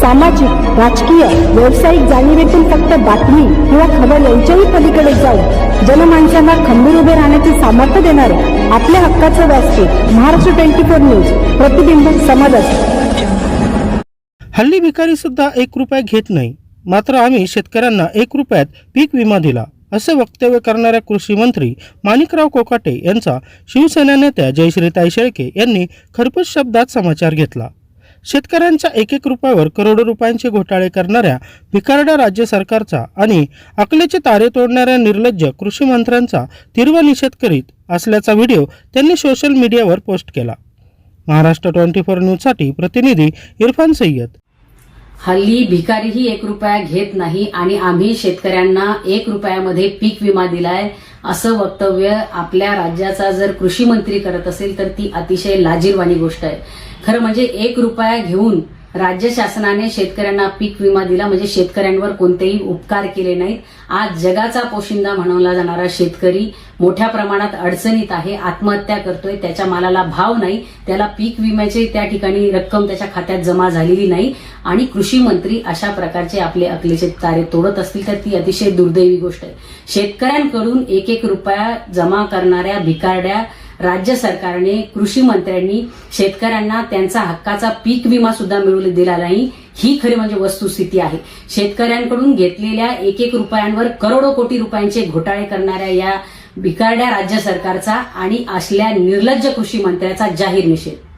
सामाजिक राजकीय व्यावसायिक जाणीवेतून फक्त बातमी किंवा खबर यांच्याही पलीकडे जाऊन जनमानसांना खंबीर उभे राहण्याचे सामर्थ्य देणारे आपल्या हक्काचं व्यासपीठ महाराष्ट्र ट्वेंटी फोर न्यूज प्रतिबिंब समाजाचे हल्ली भिकारी सुद्धा एक रुपया घेत नाही. मात्र आम्ही शेतकऱ्यांना एक रुपयात पीक विमा दिला असे वक्तव्य करणाऱ्या कृषी मंत्री माणिकराव कोकाटे यांचा शिवसेना नेत्या जयश्रीताई शेळके यांनी खरपूस शब्दात समाचार घेतला. शेतकऱ्यांच्या एक एक रुपयावर करोडो रुपयांचे घोटाळे करणाऱ्या भिकारड्या राज्य सरकारचा आणि अकलेचे तारे तोडणाऱ्या निर्लज्ज कृषी मंत्र्यांचा तीव्र निषेध करीत असल्याचा व्हिडिओ त्यांनी सोशल मीडियावर पोस्ट केला. महाराष्ट्र ट्वेंटी फोर न्यूजसाठी प्रतिनिधी इरफान सय्यद. हल्ली भिकारीही एक रुपया घेत नाही आणि आम्ही शेतकऱ्यांना एक रुपयामध्ये पीक विमा दिलाय. असं वक्तव्य आपल्या राज्याचा जर कृषी मंत्री करत असेल तर ती अतिशय लाजीरवाणी गोष्ट आहे. खरं म्हणजे एक रुपया घेऊन राज्य शासनाने शेतकऱ्यांना पीक विमा दिला म्हणजे शेतकऱ्यांवर कोणतेही उपकार केले नाहीत. आज जगाचा पोशिंदा म्हणवला जाणारा शेतकरी मोठ्या प्रमाणात अडचणीत आहे आत्महत्या करतोय त्याच्या मालाला भाव नाही त्याला पीक विम्याची त्या ठिकाणी रक्कम त्याच्या खात्यात जमा झालेली नाही. आणि कृषी मंत्री अशा प्रकारचे आपले अकलेचे तारे तोडत असतील तर ती अतिशय दुर्दैवी गोष्ट आहे. शेतकऱ्यांकडून एक एक रुपया जमा करणाऱ्या भिकारड्या राज्य सरकारने कृषी मंत्र्यांनी शेतकऱ्यांना त्यांचा हक्काचा पीक विमा सुद्धा मिळवून दिला नाही. ही खरी म्हणजे वस्तुस्थिती आहे. शेतकऱ्यांकडून घेतलेल्या एक एक रुपयांवर करोडो कोटी रुपयांचे घोटाळे करणाऱ्या या भिकारड्या राज्य सरकारचा आणि असल्या निर्लज्ज कृषी मंत्र्याचा जाहीर निषेध.